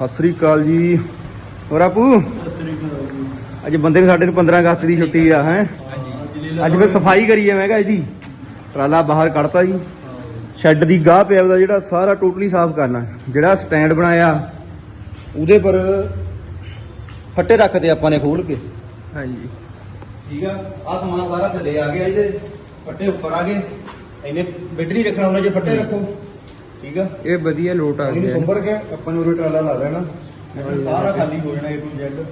ਸਤਿ ਸ੍ਰੀ ਅਕਾਲ ਜੀ। ਹੋਰ ਆਪੂ? ਅੱਜ ਬੰਦੇ ਸਾਡੇ ਨੂੰ 15 ਅਗਸਤ ਦੀ ਛੁੱਟੀ ਆ ਹੈ? ਅੱਜ ਫਿਰ ਸਫ਼ਾਈ ਕਰੀਏ ਮੈਂ ਕਿਹਾ ਇਹਦੀ। ਟਰਾਲਾ ਬਾਹਰ ਕੱਢਤਾ ਜੀ। ਸ਼ੈੱਡ ਦੀ ਗਾਹ ਪਿਆ ਉਹਦਾ ਜਿਹੜਾ ਸਾਰਾ ਟੋਟਲੀ ਸਾਫ਼ ਕਰਨਾ। ਜਿਹੜਾ ਸਟੈਂਡ ਬਣਾਇਆ ਉਹਦੇ ਪਰ ਫੱਟੇ ਰੱਖਦੇ ਆਪਾਂ ਨੇ ਖੋਲ ਕੇ। ਹਾਂਜੀ। ਠੀਕ ਆ? ਆ ਸਮਾਨ ਸਾਰਾ ਥੱਲੇ ਆ ਗਿਆ ਇਹਦੇ। ਫੱਟੇ ਉੱਪਰ ਆ ਗਏ। ਇਹਨੇ ਬਿੱਡ ਨਹੀਂ ਰੱਖਣਾ ਉਹਨਾਂ ਜੇ ਫੱਟੇ ਰੱਖੋ। ਠੀਕ ਆ? ਇਹ ਵਧੀਆ ਲੋਟ ਆ ਇਹਨੂੰ ਗਿਆ। ਸੰਭਰ ਕੇ ਆਪਾਂ ਨੂੰ ਉਰੇ ਟਰਾਲਾ ਲਾ ਦੇਣਾ ਸਾਰਾ ਖਾਲੀ ਹੋ ਜਾਣਾ A to Z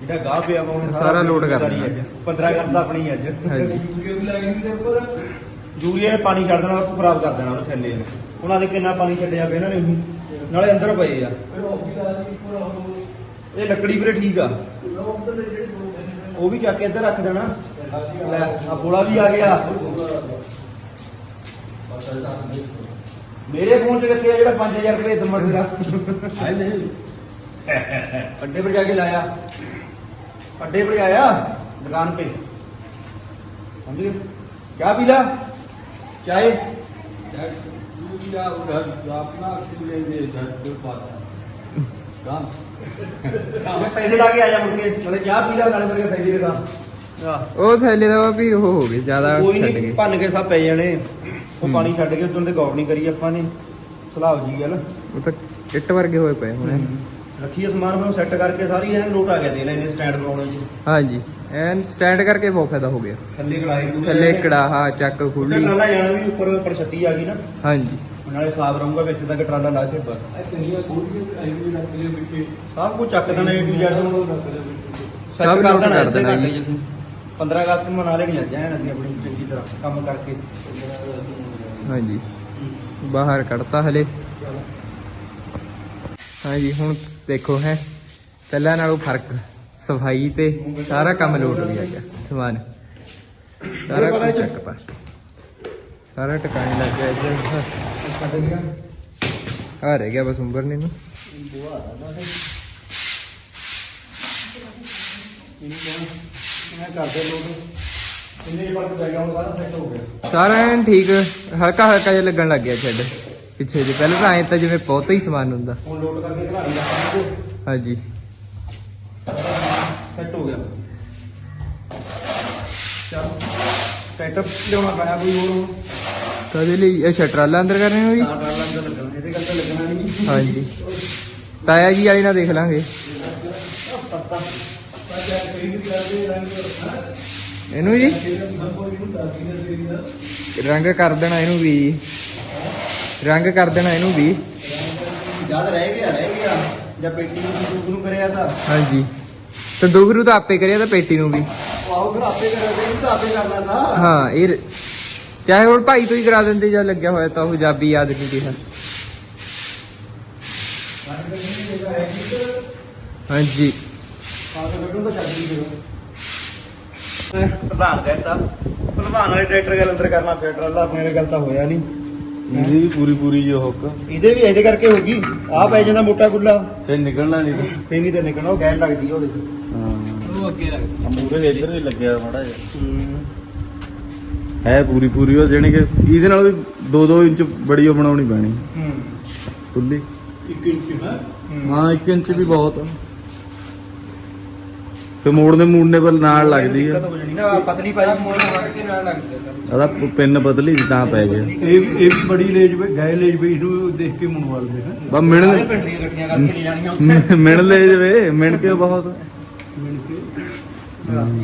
ਜਿਹੜਾ ਗਾਹ ਪਿਆ ਵਾ ਉਹਨੇ ਸਾਰਾ load ਕਰ ਅੱਜ। 15 ਅਗਸਤ ਦਾ ਆਪਣੀ ਅੱਜ। ਹਾਂਜੀ। ਯੂਰੀਆ ਨੇ ਪਾਣੀ ਛੱਡ ਦੇਣਾ ਉਹ ਖਰਾਬ ਕਰ ਦੇਣਾ ਉਹ ਥੱਲੇ। ਨੇ ਉਹਨਾਂ ਦੇ ਕਿੰਨਾ ਪਾਣੀ ਛੱਡਿਆ ਪਿਆ ਇਹਨਾਂ ਨੇ ਉਹੀ। ਨਾਲੇ ਅੰਦਰ ਪਏ ਆ। ਇਹ ਲੱਕੜੀ ਵੀਰੇ ਠੀਕ ਆ। ਉਹ ਵੀ ਚੱਕ ਕੇ ਇੱਧਰ ਰੱਖ ਦੇਣਾ। ਲੈ ਆ ਬੋਲਾ ਵੀ ਆ ਗਿਆ। ਮੇਰੇ ਫੋਨ 'ਚ ਕਿੱਥੇ ਆ ਜਿਹੜਾ 5000 ਰੁਪਏ ਦਮਾ ਤੇਰਾ ਅੱਡੇ ਪਰ ਜਾ ਕੇ ਲਾਇਆ ਅੱਡੇ पर आया दुकान पे समझ गए क्या पीला चाय मैं पैसे ला के आया मुड़ के बोले चाह पीला नाले मेरे पैसे लगा ਆਹ ਉਹ ਥੈਲੇ ਦਾ ਵਾ ਵੀ ਉਹ ਹੋ ਗਏ ਜ਼ਿਆਦਾ ਕੋਈ ਛੱਡ ਨਹੀਂ ਗਏ ਭੰਨ ਕੇ ਸਭ ਪੈ ਜਾਣੇ ਉਹ। ਪਾਣੀ ਛੱਡ ਕੇ ਉਦੋਂ ਤੇ ਗੌਰ ਨਹੀਂ ਕਰੀ ਆਪਾਂ ਨੇ। ਸਲਾਹ ਜੀ ਗੱਲ। ਉਹ ਤਾਂ ਇੱਟ ਵਰਗੇ ਹੋਏ ਪਏ ਹੁਣ। ਰੱਖੀਏ ਸਮਾਨ ਮੈਨੂੰ ਸੈੱਟ ਕਰਕੇ ਸਾਰੀ ਐਨ ਲੋਟ ਆ ਗਿਆ ਦੇ ਲੈ ਇਹਨੇ ਸਟੈਂਡ ਬਣਾਉਣੇ ਚ ਹਾਂਜੀ। ਐਨ ਸਟੈਂਡ ਕਰਕੇ ਬਹੁਤ ਫਾਇਦਾ ਹੋ ਗਿਆ। ਥੱਲੇ ਕੜਾਈ ਪੂਰੀ ਥੱਲੇ ਕੜਾਹਾ ਚੱਕ ਖੁੱਲੀ ਟਰਾਲਾ ਜਾਣਾ ਵੀ ਉੱਪਰ ਉੱਪਰ ਛੱਤੀ ਆ ਗਈ ਨਾ। ਹਾਂਜੀ। ਨਾਲੇ ਸਾਫ਼ ਰਹੂੰਗਾ ਵਿੱਚ ਤੱਕ ਟਰਾਲਾ ਲਾ ਕੇ ਬਸ। ਸਭ ਕੁਝ ਚੱਕ ਦੇਣਾ ਏ ਟੂ ਜ਼ੈਡ ਸਭ ਸਭ ਕਰ ਦੇਣਾ ਕਰ ਦੇਣਾ ਜੀ। ਜੀ 15 ਅਗਸਤ ਨੂੰ ਮਨਾ ਲੈਣੀ ਅੱਜ ਐਨ ਅਸੀਂ ਆਪਣੀ ਚੰਗੀ ਤਰ੍ਹਾਂ। ਕੰਮ ਕਰਕੇ। ਹਾਂਜੀ। ਬਾਹਰ ਕੱਢਤਾ ਹਲੇ। ਹਾਂਜੀ ਹੁਣ ਦੇਖੋ ਹੈ। ਪਹਿਲਾਂ ਨਾਲੋਂ ਫ਼ਰਕ ਸਫ਼ਾਈ ਤੇ ਸਾਰਾ ਕੰਮ ਲੋਟ ਹੋ ਗਿਆ ਸਮਾਨ। ਸਾਰਾ ਕੁਝ ਇਹ 'ਚ- ਚੱਕਤਾ ਸਾਰਾ ਟਿਕਾਣੇ ਲੱਗ ਗਿਆ ਇੱਧਰ। ਆ ਰਹਿ ਗਿਆ ਬਸ ਉਂਬਰਨੇ ਨੂੰ ਮੈਂ ਕਰਦੇ ਲੋਕ ਇੰਨੇ ਜਿਹੇ ਫ਼ਰਕ ਪੈ ਗਿਆ ਹੁਣ ਸਾਰਾ ਸੈੱਟ ਹੋ ਗਿਆ। ਸਾਰਾ ਐਨ ਠੀਕ ਹਲਕਾ ਹਲਕਾ ਜਿਹਾ ਲੱਗਣ ਲੱਗ ਗਿਆ ਛੱਡ ਪਿੱਛੇ ਜੇ। ਪਹਿਲਾਂ ਤਾਂ ਐਂ ਤਾਂ ਜਿਵੇਂ ਬਹੁਤਾ ਹੀ ਸਮਾਨ ਹੁੰਦਾ। ਹੁਣ ਕਰਕੇ ਹਾਂਜੀ। ਸੈੱਟ ਹੋ ਗਿਆ। ਚਲ ਟਰੈਕਟਰ ਲਿਆਉਣਾ ਪੈਣਾ ਕੋਈ ਹੋਰ? ਕਦੇ ਲਈ ਇਹ ਸ਼ਟਰਾਲਾ ਅੰਦਰ ਕਰਨੇ ਨੂੰ ਜੀ ਚਾਰ ਟਰਾਲਾਂ ਅੰਦਰ ਲੱਗਣਾ। ਇਹਦੇ ਗੱਲ ਤਾਂ ਲੱਗਣਾ ਨਹੀਂ ਹਾਂਜੀ। ਤਾਇਆ ਜੀ ਵਾਲੀ ਨਾਲ ਦੇਖ ਲਾਂਗੇ। ਇਹਨੂੰ ਜੀ? ਰੰਗ ਕਰ ਦੇਣਾ ਇਹਨੂੰ ਵੀ। ਰੰਗ ਕਰ ਦੇਣਾ ਇਹਨੂੰ ਵੀ। ਜਦ ਰਹਿ ਗਿਆ ਰਹਿ ਗਿਆ। ਜਾਂ ਪੇਟੀ ਨੂੰ ਦੂਰ ਨੂੰ ਕਰਿਆ ਤਾਂ। ਹਾਂਜੀ। ਸੰਦੂਕ ਨੂੰ ਤਾਂ ਆਪੇ ਕਰਿਆ ਤਾਂ ਪੇਟੀ ਨੂੰ ਵੀ। ਆਓ ਫਿਰ ਆਪੇ ਕਰਿਆ ਤੇ ਤਾਂ ਆਪੇ ਕਰਨਾ ਤਾਂ। ਹਾਂ ਇਹ ਚਾਹੇ ਹੁਣ ਭਾਈ ਤੋਂ ਹੀ ਕਰਾ ਦਿੰਦੇ ਜਾਂ ਲੱਗਿਆ ਹੋਇਆ ਤਾਂ ਉਹ ਜਾਬੀ ਯਾਦ ਨਹੀਂ ਰਿਹਾ। ਹਾਂਜੀ। ਪ੍ਰਧਾਨ ਕਹਿੰਦਾ ਪ੍ਰਧਾਨ ਵਾਲੇ ਟਰੈਕਟਰ ਗੱਲ ਅੰਦਰ ਕਰਨਾ ਫਿਰ ਟਰਾਲਾ ਆਪਣੇ ਨਾਲ ਗੱਲ ਤਾਂ ਹੋਇਆ ਨਹੀਂ। ਇਹਦੀ ਵੀ ਪੂਰੀ ਪੂਰੀ ਜੋ ਹੁੱਕ। ਇਹਦੇ ਵੀ ਇਹਦੇ ਕਰਕੇ ਹੋ ਗਈ। ਆ ਪੈ ਜਾਂਦਾ ਮੋਟਾ ਗੁੱਲਾ। ਫੇ ਨਿਕਲਣਾ ਨਹੀਂ ਫੇਰ ਨਹੀਂ ਤੇ ਨਿਕਲਣਾ ਉਹ ਗੈਰ ਲੱਗਦੀ ਆ ਉਹਦੇ। ਹਾਂ। ਉਹ ਅੱਗੇ ਲੱਗ ਮੂਰੇ ਇੱਧਰ ਵੀ ਲੱਗਿਆ ਮਾੜਾ ਜਿਹਾ। ਹੈ। ਪੂਰੀ ਪੂਰੀ ਉਹ ਜਾਣੀ ਕਿ ਇਹਦੇ ਨਾਲ ਵੀ 2-2 ਇੰਚ ਬੜੀ ਉਹ ਬਣਾਉਣੀ ਪੈਣੀ। ਹੂੰ। ਖੁੱਲੀ। 1 ਇੰਚ ਨਾ। ਹਾਂ। 1 ਇੰਚ ਵੀ ਬਹੁਤ ਆ। ਤੇ ਮੋੜਨੇ ਮੂੜਨੇ ਪਰ ਨਾਲ ਲੱਗਦੀ ਆ। ਦਿੱਕਤ ਹੋ ਜਾਣੀ ਨਾ ਆਹ ਪਤਲੀ ਪਾਈ ਕੇ ਨਾਲ ਲੱਗਦਾ ਸਰ ਉਹਦਾ ਪਿੰਨ ਬਦਲੀ ਸੀ ਤਾਂ ਪੈ ਗਿਆ। ਇਹ ਵੀ- ਇਹ ਵੀ ਬੜੀ ਲੇਜ ਵੇ ਗਏ ਲੇਜ ਵੇ ਇਹਨੂੰ ਦੇਖ ਕੇ ਮਨਵਾਲ ਦੇ ਹੈ ਬਸ ਸਾਰੇ ਮਿਣ ਪਿੰਡ ਦੀਆਂ ਇਕੱਠੀਆਂ ਕਰਕੇ ਲੈ ਜਾਣੀਆਂ ਉੱਥੇ। ਮਿਣ ਲੈ ਜਵੇ ਮਿਣ ਕੇ ਬਹੁਤ। ਮਿਲ ਕੇ।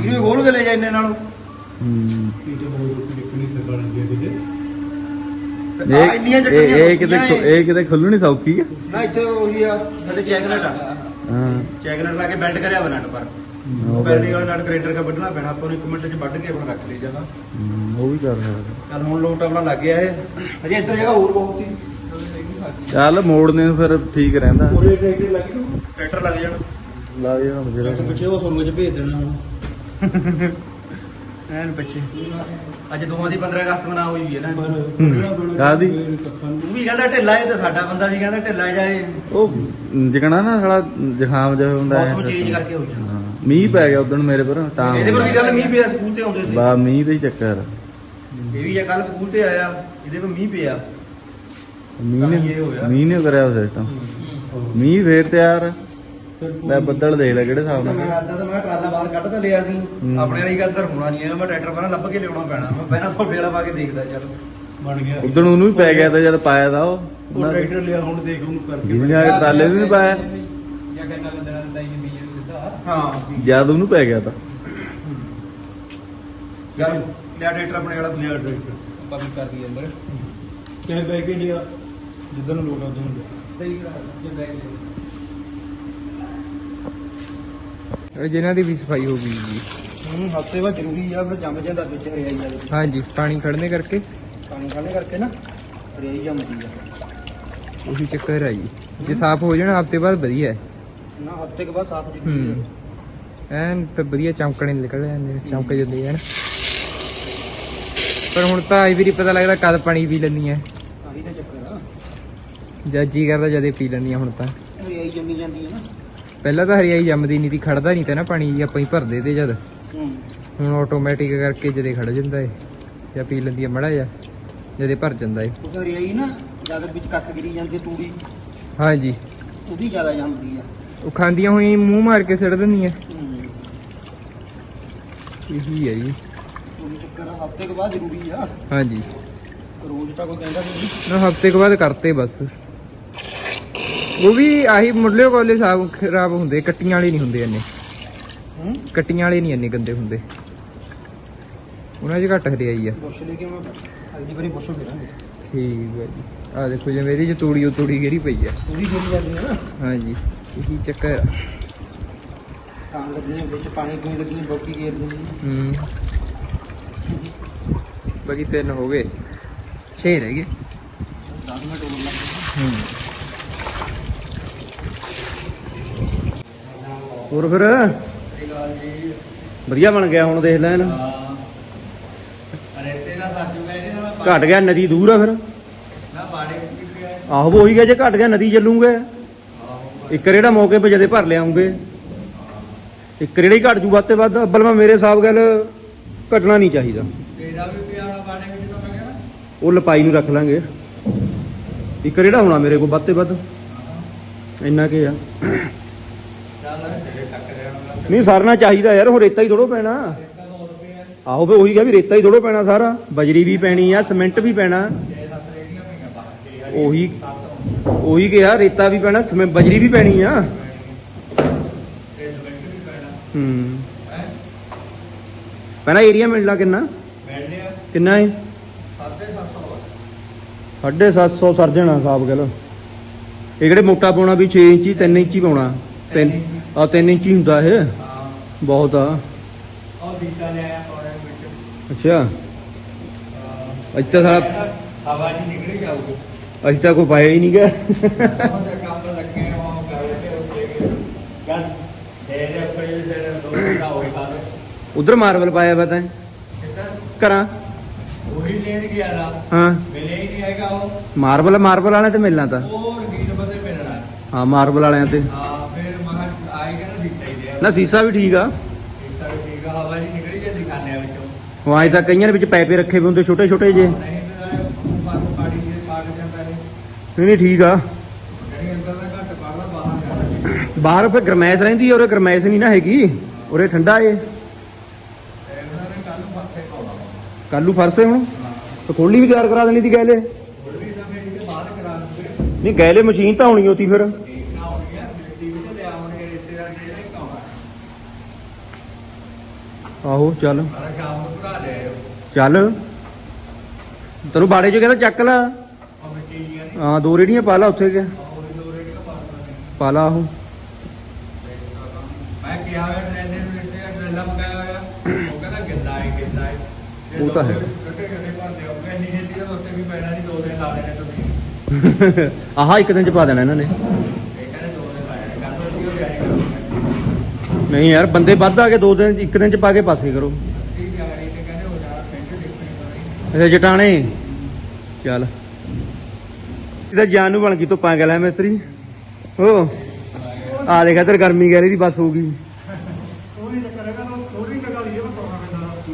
ਇਹਨੂੰ ਖੋਲ ਕੇ ਲੈ ਜਾ ਇੰਨੇ ਨਾਲੋਂ। ਹੂੰ। ਇਹ ਤਾਂ ਬਹੁਤ ਰੋਟੀ ਨਿਕਲਣੀ ਤੇ ਬਣ ਗਿਆ ਆ ਇਹ ਇੰਨੀਆਂ ਇਹ ਇਹ ਕਿਤੇ ਖੁ- ਇਹ। ਕਿਤੇ ਖੁੱਲਣੀ ਸੌਖੀ ਆ। ਨਾ ਇੱਥੇ ਉਹੀ ਆ ਥੱਲੇ ਚੈਕਨਟ ਆ। ਹਾਂ। ਚੈਕਨਟ ਲਾ ਕੇ ਬੈਲਟ ਕਰਿਆ ਵਾ ਨਟ ਪਰ। ਬੈਲਟਿੰਗ ਵਾਲਾ ਨਟ ਗ੍ਰੇਡਰ ਕਾ ਵੱਢਣਾ ਪੈਣਾ ਆਪਾਂ ਨੂੰ ਇੱਕ ਮਿੰਟ ਚ ਵੱਢ ਕੇ ਆਪਣਾ ਰੱਖ ਲਈ ਹੂੰ, ਉਹ ਵੀ ਕਰ ਸਕਦਾ। ਚੱਲ ਹੁਣ ਲੋਟ ਆਪਣਾ ਲੱਗ ਗਿਆ ਇਹ। ਅਜੇ ਇੱਧਰ ਜਗ੍ਹਾ ਹੋਰ ਬਹੁਤ ਹੀ। ਚੱਲ ਮੋੜਨੇ ਨੂੰ ਫਿਰ ਠੀਕ ਰਹਿੰਦਾ। ਪੂਰੇ ਟਰੈਕਟਰ ਲੱਗ ਜੂ ਟਰੈਕਟਰ ਲੱਗ ਜਾਣ। ਲਾ ਜੇ ਹੁਣ ਟਰੈਕਟਰ ਜਿਹੜਾ ਪਿੱਛੇ ਉਹ ਸੁਰੰਗ ਚ ਭੇਜ ਦੇਣਾ ਹੁਣ। ਐਨ ਪਿੱਛੇ। ਅੱਜ ਦੋਵਾਂ ਦੀ 15 ਅਗਸਤ ਮਨਾ ਹੋਈ ਹੈ ਨਾ। ਕਾਹਦੀ? ਉਹ ਵੀ ਕਹਿੰਦਾ ਢਿੱਲਾ ਇਹ ਤੇ ਸਾਡਾ ਬੰਦਾ ਵੀ ਕਹਿੰਦਾ ਢਿੱਲਾ ਜਾਏ। ਉਹ ਜਿਕਣਾ ਨਾ ਸਾਲਾ ਜ਼ੁਕਾਮ ਜਿਹਾ ਹੁੰਦਾ ਹੈ। ਮੌਸਮ ਚੇਂਜ ਕਰਕੇ ਹੋ ਜਾਂਦਾ ਮੀਂਹ ਪੈ ਗਿਆ ਉਦੋਂ ਮੇਰੇ ਪਰ ਤਾਂ ਇਹਦੇ ਪਰ ਵੀ ਗੱਲ ਮੀਂਹ ਪਿਆ ਸਕੂਲ ਤੇ ਆਉਂਦੇ ਸੀ। ਬਾ ਮੀਂਹ ਦੇ ਹੀ ਚੱਕਰ। ਇਹ ਵੀ ਕੱਲ ਸਕੂਲ ਤੇ ਆਇਆ ਇਹਦੇ ਪਰ ਮੀਂਹ ਪਿਆ। ਮੀਂਹ ਤਾਂ ਨੇ ਹੋਇਆ। ਮੀਂਹ ਨੇ ਕਰਿਆ ਸਿਸਟਮ ਮੀਂਹ ਫੇਰ ਤਿਆਰ। ਲੈ ਬੱਦਲ ਦੇਖ ਲੈ ਕਿਹੜੇ ਹਿਸਾਬ ਮੈਂ ਨਾਲ ਆਦਾ ਤਾਂ ਮੈਂ ਟਰਾਲਾ ਬਾਹਰ ਕੱਢ ਤਾਂ ਲਿਆ ਸੀ। ਹੂੰ। ਆਪਣੇ ਵਾਲੀ ਗੱਲ ਤਾਂ ਹੋਣਾ ਨਹੀਂ ਹੈਗਾ ਮੈਂ ਟਰੈਕਟਰ ਪਹਿਲਾਂ ਲੱਭ ਕੇ ਲਿਆਉਣਾ ਪੈਣਾ। ਮੈਂ ਪਹਿਲਾਂ ਤੁਹਾਡੇ ਵਾਲਾ ਪਾ ਕੇ ਦੇਖਦਾ ਚੱਲ। ਬਣ ਗਿਆ। ਉਦਣ ਉਹਨੂੰ ਵੀ ਪੈ ਗਿਆ ਤਾਂ ਜਦ ਪਾਇਆ ਤਾਂ ਉਹ। ਉਹ ਟਰੈਕਟਰ ਲਿਆ ਹੁਣ ਦੇਖ ਉਹਨੂੰ ਕਰਕੇ ਜਿਹਨੇ ਆ ਕੇ ਟਰਾਲੇ ਵੀ ਨਹੀਂ ਪਾਇਆ। ਜਾਂ ਕਰਨਾ ਬੰਦਣਾ ਦਾ ਹੀ ਬੀਜ ਨੂੰ ਸਿੱਧਾ ਹਾਂ। ਜਦ ਉਹਨੂੰ ਪੈ ਗਿਆ ਤਾਂ। ਯਾਰ ਲਿਆ ਟਰੈਕਟਰ ਆਪਣੇ ਵਾਲਾ ਲਿਆ ਆਪਾਂ ਵੀ ਕਰ ਦਈਏ ਅੰਦਰ। ਕਿਹ ਬੈ ਕੇ ਲਿਆ ਜਿੱਦਾਂ ਨੂੰ ਲੋੜ ਆ ਉਦੋਂ ਸਹੀ ਕਰਾ ਜੇ ਬੈਗ ਲੈ ਜਿਨ੍ਹਾਂ ਦੀ ਵੀ ਸਫ਼ਾਈ ਹੋ ਗਈ ਜੀ। ਹੂੰ ਹਫ਼ਤੇ ਬਾਅਦ ਜ਼ਰੂਰੀ ਆ ਫਿਰ ਜੰਮ ਜਾਂਦਾ ਵਿੱਚ ਹਰਿਆਈ ਦਾ ਵਿੱਚ ਹਾਂਜੀ ਪਾਣੀ ਖੜਨੇ ਕਰਕੇ। ਪਾਣੀ ਖਾਣੇ ਕਰਕੇ ਨਾ ਹਰਿਆਈ ਜੰਮਦੀ ਆ। ਉਹੀ ਚੱਕਰ ਹੈ ਜੀ। ਜੇ ਸਾਫ਼ ਹੋ ਜਾਣਾ ਹਫ਼ਤੇ ਬਾਅਦ ਵਧੀਆ ਹੈ। ਨਾ ਹਫ਼ਤੇ ਕੇ ਬਾਅਦ ਸਾਫ਼ ਜ਼ਰੂਰੀ ਹੂੰ। ਆ ਐਨ ਤੇ ਵਧੀਆ ਚਮਕਣੇ ਨਿਕਲ ਜਾਂਦੇ ਨੇ, ਚਮਕ ਜਾਂਦੇ ਹਨ ਪਰ ਹੁਣ ਤਾਂ ਇਹ ਵੀ ਨਹੀਂ ਪਤਾ ਲੱਗਦਾ ਕਦ ਪਾਣੀ ਪੀ ਲੈਂਦੀ ਹੈ ਆਹੀ ਤਾਂ ਚੱਕਰ ਆ। ਜਦ ਜੀ ਕਰਦਾ ਜਦੇ ਪੀ ਲੈਂਦੀ ਹੁਣ ਤਾਂ। ਹਰਿਆਈ ਜੰਮੀ ਜਾਂਦੀ ਹੈ ਨਾ। ਪਹਿਲਾਂ ਤਾਂ ਹਰਿਆਈ ਜੰਮਦੀ ਨਹੀਂ ਤੀ ਖੜਦਾ ਨਹੀਂ ਤਾਂ ਨਾ ਪਾਣੀ ਜੀ ਆਪਾਂ ਹੀ ਭਰਦੇ ਤੇ ਜਦ। ਹੂੰ। ਹੁਣ ਆਟੋਮੈਟਿਕ ਕਰਕੇ ਜਦੇ ਖੜ ਜਾਂਦਾ ਏ ਜਾਂ ਪੀ ਲੈਂਦੀ ਆ ਮੜਾ ਜਾ ਜਦੇ ਭਰ ਜਾਂਦਾ ਏ। ਉਸ ਹਰਿਆਈ ਨਾ ਜਦ ਵਿੱਚ ਕੱਕ ਗਿਰੀ ਜਾਂਦੀ ਤੂੜੀ। ਹਾਂਜੀ। ਉਹਦੀ ਜ਼ਿਆਦਾ ਜੰਮਦੀ ਆ। ਉਹ ਖਾਂਦੀਆਂ ਹੋਈ ਮੂੰਹ ਮਾਰ ਕੇ ਸਿੱਟ ਦਿੰਦੀਆਂ। ਹੂੰ ਇਹੀ ਹੈ ਜੀ। ਚੱਕਰ ਹਫ਼ਤੇ ਕੇ ਬਾਅਦ ਜ਼ਰੂਰੀ ਆ। ਹਾਂਜੀ। ਰੋਜ਼ ਤਾਂ ਕੋਈ ਕਹਿੰਦਾ ਨਹੀਂ। ਨਾ ਹਫ਼ਤੇ ਕੁ ਬਾਅਦ ਕਰਤੇ ਬਸ। ਉਹ ਵੀ ਆਹੀ ਮੁੱਢਲੇ ਕੋਲੇ ਸਾਬ ਖਰਾਬ ਹੁੰਦੇ ਕੱਟੀਆਂ ਵਾਲੇ ਨਹੀਂ ਹੁੰਦੇ ਇੰਨੇ। ਹੂੰ? ਕੱਟੀਆਂ ਵਾਲੇ ਨਹੀਂ ਇੰਨੇ ਗੰਦੇ ਹੁੰਦੇ। ਉਹਨਾਂ 'ਚ ਘੱਟ ਹਰਿਆਈ ਆ। ਬੁਰਸ਼ ਲੈ ਕੇ ਮੈਂ ਅਗਲੀ ਵਾਰੀ ਬੁਰਸ਼ ਫੇਰਾਂਗੇ ਠੀਕ ਹੈ ਜੀ। ਆ ਦੇਖੋ ਜਿਵੇਂ ਇਹਦੀ ਚ ਤੂੜੀ ਉਹ ਤੂੜੀ ਗਿਰੀ ਪਈ ਆ। ਉਹਦੀ ਫੇਰੀ ਜਾਂਦੀ ਆ ਨਾ? ਹਾਂਜੀ। ਇਹੀ ਚੱਕਰ ਆ। ਤਾਂ ਲੱਗਦੀਆਂ ਵਿੱਚ ਪਾਣੀ ਪੂਣੀ ਲੱਗਣੀ ਬੋਕੀ ਗੇਰ ਦਿੰਦੀ ਹੂੰ। ਬਾਕੀ ਤਿੰਨ ਹੋ ਗਏ। 6 ਰਹਿ ਗਏ। 10 ਮਿੰਟ ਹੋਰ ਲੱਗ ਹੂੰ। ਹੋਰ ਫਿਰ? ਵਧੀਆ ਬਣ ਗਿਆ ਹੁਣ ਦੇਖ ਲੈ ਇਹਨੂੰ ਰੇਤੇ ਦਾ ਸਾਜੂ ਕਹਿੰਦੇ ਨਾ ਘਟ ਗਿਆ ਨਦੀ ਦੂਰ ਆ ਫਿਰ। ਨਾ ਬਾੜੇ ਕਿੱਥੇ ਆ ਆਹੋ ਉਹੀ ਗਿਆ ਜੇ ਘਟ ਗਿਆ ਨਦੀ ਚੱਲੂਗੇ। ਇੱਕ ਰੇੜਾ ਮੌਕੇ 'ਤੇ ਜਦੇ ਭਰ ਲਿਆਉਂਗੇ ਇੱਕ ਰੇੜਾ ਹੀ ਘਟ ਜੂ ਵੱਧ ਤੇ ਵੱਧ ਅੱਬਲ ਮੈਂ ਮੇਰੇ ਹਿਸਾਬ ਗੱਲ ਘਟਣਾ ਨਹੀਂ ਚਾਹੀਦਾ। ਕਿਹੜਾ ਵੀ ਪਿਆ ਹੋਣਾ ਬਾੜੇ ਵਿੱਚ ਤਾਂ ਮੈਂ ਕਹਿਣਾ। ਉਹ ਲਪਾਈ ਨੂੰ ਰੱਖ ਲਾਂਗੇ। ਇੱਕ ਰੇੜਾ ਹੋਣਾ ਮੇਰੇ ਕੋਲ ਵੱਧ ਤੇ ਵੱਧ। ਇੰਨਾ ਕੀ ਆ। ਨਹੀਂ ਸਰਨਾ ਚਾਹੀਦਾ ਯਾਰ ਹੁਣ ਰੇਤਾ ਹੀ ਥੋੜੋ ਪੈਣਾ। ਆਹੋ ਫੇ ਉਹੀ ਗਿਆ ਵੀ ਰੇਤਾ ਹੀ ਥੋੜੋ ਪੈਣਾ ਸਾਰਾ। ਬਜਰੀ ਵੀ ਪੈਣੀ ਆ ਸੀਮੈਂਟ ਵੀ ਪੈਣਾ। ਉਹੀ ਉਹੀ ਕਿਹਾ ਰੇਤਾ ਵੀ ਪੈਣਾ ਸਮੈ- ਬਜਰੀ ਵੀ ਪੈਣੀ ਆ। ਹੂੰ। ਪਹਿਲਾਂ ਏਰੀਆ ਮਿਲਣਾ ਕਿੰਨਾ? ਕਿੰਨਾ ਹੈ ਸਾਢੇ 700 ਸਾਢੇ 700 ਸਰਜਣਾ ਹਿਸਾਬ ਇਹ ਕਿਹੜੇ ਮੋਟਾ ਪਾਉਣਾ ਵੀ 6 ਇੰਚੀ 3 ਇੰਚੀ ਪਾਉਣਾ? 3 ਆ 3 ਇੰਚੀ ਹੁੰਦਾ ਇਹ? ਬਹੁਤ ਆ। ਅੱਛਾ। ਅਹ, ਅੱਜ ਤਾਂ ਸਾਲਾ ਹਵਾ ਜੀ ਨਿਕਲ ਜਾਊਗੀ। ਅਸੀਂ ਤਾਂ ਕੋਈ ਪਾਇਆ ਹੀ ਨਹੀਂ ਦੇ ਦੇ ਵੀ ਦੇ ਦੋ ਦਾ ਬਾਤ ਉਧਰ ਮਾਰਬਲ ਪਾਇਆ ਵਾ ਤਾਂ। ਕਿੱਦਾਂ ਕਰਾਂ ਉਹੀ ਲੈਣ ਗਿਆ ਲਾ ਹਾਂ। ਮਿਲੇ ਹੀ ਨਹੀਂ ਹੈਗਾ ਉਹ ਮਾਰਬਲ ਮਾਰਬਲ ਵਾਲਿਆਂ ਤੇ ਮਿਲਣਾ ਤਾਂ। ਉਹ ਰਗੀਨ ਬੰਦੇ ਮਿਲਣਾ ਹਾਂ ਮਾਰਬਲ ਵਾਲਿਆਂ ਤੇ। ਹਾਂ ਫਿਰ ਮਹਾਂ ਆਏਗਾ ਨਾ ਦਿੱਤਾ ਹੀ ਦੇ ਨਾ ਸੀਸਾ ਵੀ ਠੀਕ ਆ। ਦਿੱਤਾ ਵੀ ਠੀਕ ਆ ਹਵਾ ਜੀ ਨਿਕਲੀ ਜੇ ਦਿਖਾਣੇ ਵਿੱਚੋਂ। ਉਹ ਅੱਜ ਤਾਂ ਕਈਆਂ ਦੇ ਵਿੱਚ ਪੈਪੇ ਰੱਖੇ ਵੀ ਹੁੰਦੇ ਛੋਟੇ ਛੋਟੇ ਜੇ ਨਹੀਂ ਤਾਂ ਪਾਣੀ ਪਾੜੀ ਜੇ ਪਾੜ ਜਾਂਦਾ ਨਹੀਂ ਨਹੀਂ ਨਹੀਂ, ਠੀਕ ਆ। ਬਾਹਰ ਜਾਣਾ ਫਿਰ ਗਰਮੈਸ਼ ਰਹਿੰਦੀ ਔਰ ਗਰਮੈਸ਼ ਨਹੀਂ ਨਾ ਹੈਗੀ। ਉਰੇ ਠੰਡਾ ਏ। ਕੱਲੂ ਫਰਸੇ ਹੁਣ। ਤੇ ਖੋਲੀ ਵੀ ਤਿਆਰ ਕਰਾ ਦੇਣੀ ਸੀ ਗੈਲੇ। ਨਹੀਂ, ਗੈਲੇ ਮਸ਼ੀਨ ਤਾਂ ਹੋਣੀ ਹੋਤੀ ਫਿਰ। ਆਹੋ, ਚੱਲ। ਚੱਲ। ਤੈਨੂੰ ਬਾੜੇ ਚ ਕਹਿੰਦਾ ਚੱਕ ਲਾ। ਹਾਂ ਦੋ ਰੇੜੀਆਂ ਪਾ ਲਾ ਉੱਥੇ ਗਿਆ ਪਾ ਲਾ ਉਹ। ਮੈਂ ਕਿਹਾ ਹੋਇਆ ਟ੍ਰੇਨਰ ਨੂੰ ਮਗਾਇਆ ਹੋਇਆ। ਉਹ ਕਹਿੰਦਾ ਗਿੱਲਾ ਹੈ ਗਿੱਲਾ ਹੈ ਉਹ ਤਾਂ ਹੈ। ਕੱਟੇ ਕੱਟੇ ਭਰਦੇ ਹੋ ਗਏ ਨਹੀਂ ਨਹੀਂ ਤਾਂ ਉੱਤੇ ਵੀ ਪੈਣਾ ਨਹੀਂ ਦੋ ਦਿਨ ਲਾ ਦੇਣੇ ਤੁਸੀਂ। ਆਹਾ ਇੱਕ ਦਿਨ ਚ ਪਾ ਦੇਣਾ ਇਹਨਾਂ ਨੇ। ਇਹ ਨਹੀਂ ਯਾਰ ਬੰਦੇ ਵੱਧ ਆ ਕੇ ਦੋ ਦਿਨ ਇੱਕ ਦਿਨ ਚ ਪਾ ਕੇ ਪਾਸੇ ਕਰੋ। ਇਹ ਜਟਾਣੇ। ਚੱਲ। ਇਹਦਾ ਜਾਨ ਨੂੰ ਬਣ ਗਈ ਤੋਂ ਪਾਗਲ ਹੈ ਮਿਸਤਰੀ। ਓ, ਆ ਦੇਖ ਇੱਧਰ ਗਰਮੀ ਗੈਰੀ ਦੀ ਬਸ ਹੋ ਗਈ।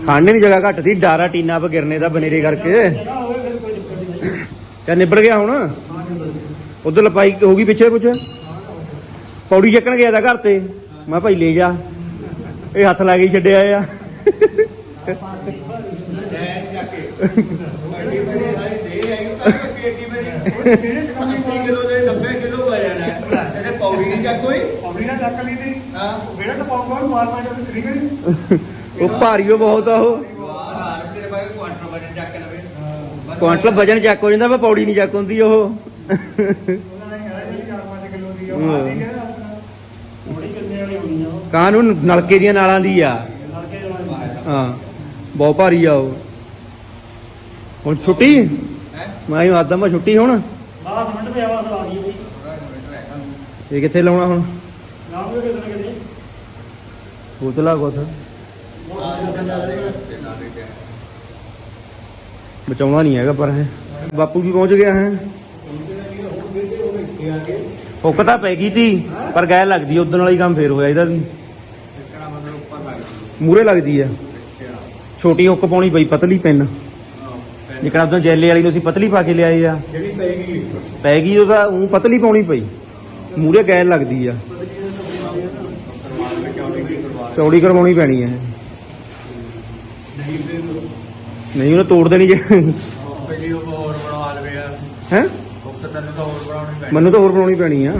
ਖਾਣੇ ਦੀ ਜਗ੍ਹਾ ਘੱਟ ਸੀ, ਡਾਰਾ ਟੀਨਾ ਪਾ ਗਿਰਨੇ ਦਾ ਬਨੇਰੇ ਕਰਕੇ। ਕਿਆ ਨਿਬੜ ਗਿਆ ਹੁਣ। ਉਧਰ ਲਪਾਈ ਹੋ ਗਈ ਪਿੱਛੇ ਕੁਛ। ਪੌੜੀ ਚੱਕਣ ਗਿਆ ਦਾ ਘਰ ਤੇ। ਮੈਂ ਭਾਈ ਲੈ ਜਾ। ਇਹ ਹੱਥ ਲਾ ਕੇ ਛੱਡਿਆ ਆ। ਲੈ ਜਾ ਕੇ ਐਡੀ ਬੜੀ ਸਾਰੀ ਦੇ ਆਈ ਉਹ ਕਹਿੰਦਾ ਕਿ ਐਡੀ ਬੜੀ ਉਹ ਕਿਹੜੇ 80 ਕਿਲੋ ਦੇ 90 ਕਿਲੋ ਵਜਨ ਹੈ ਇਹਦੇ ਪੌੜੀ ਨਹੀਂ ਚੱਕ ਕੋਈ ਪੌੜੀ ਨਾਲ ਚੱਕ ਲਈ ਤੀ ਹਾਂ ਬੇੜਾ ਤਾਂ ਪਾਉਂਗਾ ਮਾਰ ਮਾਰ ਕੇ ਖਰੀ ਗਈ ਉਹ ਭਾਰੀਓ ਬਹੁਤ ਆ ਉਹ। ਵਾਹ ਤੇਰੇ ਬਾਈ ਕੁਆਂਟਲ ਵਜਨ ਚੱਕ ਲਵੇ ਕੁਆਂਟਲ ਵਜਨ ਚੱਕ ਹੋ ਜਾਂਦਾ ਪਰ ਪੌੜੀ ਨਹੀਂ ਚੱਕ ਹੁੰਦੀ ਉਹ। ਉਹਨਾਂ ਨੇ ਕਿਹਾ ਜਿਹੜੀ 4-5 ਕਿਲੋ ਦੀ ਉਹ ਆ ਠੀਕ ਹੈ ਕਾਨੂੰਨ ਨਲਕੇ ਦੀਆਂ ਨਾਲਾਂ ਦੀ ਆ। ਹਾਂ, ਬਹੁਤ ਭਾਰੀ ਆ ਉਹ। ਹੁਣ ਛੁੱਟੀ? ਮੈਂ ਹੀ ਆਦਾ ਮੈਂ ਛੁੱਟੀ ਹੁਣ। 10 ਮਿੰਟ ਤੇ ਆਵਾਜ਼ ਆ ਗਈ ਬਈ। ਇਹ ਕਿੱਥੇ ਲਾਉਣਾ ਹੁਣ? ਵੀ ਕਿਤੇ ਕੁਛ ਬਚਾਉਣਾ ਨਹੀਂ ਹੈਗਾ ਪਰ ਹੈ ਬਾਪੂ ਵੀ ਪਹੁੰਚ ਗਿਆ ਹੈ? ਹੁੱਕ ਤਾਂ ਪੈ ਗਈ ਤੀ ਪਰ ਗੈਰ ਲੱਗਦੀ ਉਦੋਂ ਵਾਲਾ ਹੀ ਕੰਮ ਫੇਰ ਹੋਇਆ ਇਹਦਾ ਵੀ। ਮੂਰੇ ਲੱਗਦੀ ਆ। ਛੋਟੀ ਹੁੱਕ ਪਾਉਣੀ ਪਈ ਪਤਲੀ ਪੈਨ। ਜਿਹੜਾ ਉਦੋਂ ਜੈਲੇ ਵਾਲੀ ਨੂੰ ਅਸੀਂ ਪਤਲੀ ਪਾ ਕੇ ਲਿਆਏ ਆ। ਜਿਹੜੀ ਪੈਗੀ ਪੈ ਗਈ ਉਹਦਾ ਉਹ ਪਤਲੀ ਪਾਉਣੀ ਪਈ। ਮੂਰੇ ਗੈਰ ਲੱਗਦੀ ਆ। ਚੌੜੀ ਕਰਵਾਉਣੀ ਪੈਣੀ ਹੈ ਨਹੀਂ ਉਹਨੇ ਤੋੜ ਦੇਣੀ ਜੇ। ਪਹਿਲੀ ਉਹ ਹੋਰ ਬਣਾ ਲਵੇ ਯਾਰ ਹੈ? ਉਹ ਤਾਂ ਤੈਨੂੰ ਤਾਂ ਹੋਰ ਬਣਾਉਣੀ ਪੈਣੀ ਮੈਨੂੰ ਤਾਂ ਹੋਰ ਬਣਾਉਣੀ ਪੈਣੀ ਆ।